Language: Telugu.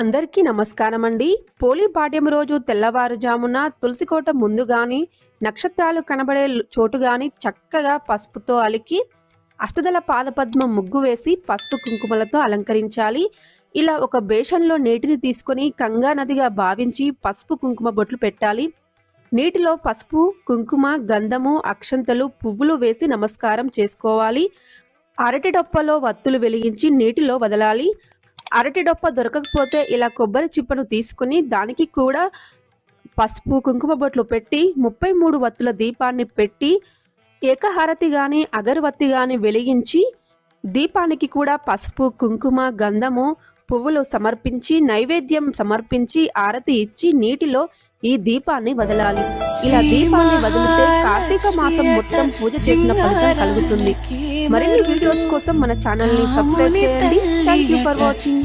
అందరికీ నమస్కారం అండి పోలీ పాడ్యం రోజు తెల్లవారుజామున తులసికోట ముందు గాని నక్షత్రాలు కనబడే చోటు గాని చక్కగా పసుపుతో అలికి అష్టదల పాదపద్మ ముగ్గు వేసి పసుపు కుంకుమలతో అలంకరించాలి. ఇలా ఒక బేషన్లో నీటిని తీసుకొని గంగా నదిగా భావించి పసుపు కుంకుమ బొట్లు పెట్టాలి. నీటిలో పసుపు కుంకుమ గంధము అక్షంతలు పువ్వులు వేసి నమస్కారం చేసుకోవాలి. అరటి డొప్పలో వత్తులు వెలిగించి నీటిలో వదలాలి. అరటి డొప్ప దొరకకపోతే ఇలా కొబ్బరి చిప్పను తీసుకుని దానికి కూడా పసుపు కుంకుమ బొట్లు పెట్టి ముప్పై మూడు వత్తుల దీపాన్ని పెట్టి ఏకహారతి గాని అగరవత్తి గాని వెలిగించి దీపానికి కూడా పసుపు కుంకుమ గంధము పువ్వులు సమర్పించి నైవేద్యం సమర్పించి ఆరతి ఇచ్చి నీటిలో ఈ దీపాన్ని వదలాలి. ఇలా దీపాన్ని వదిలితే కార్తీక మాసం మొత్తం పూజ చేసిన ఫలితం కలుగుతుంది. మరిన్ని వీడియోస్ కోసం మన ఛానల్ని సబ్స్క్రైబ్ చేయండి. Thank you for watching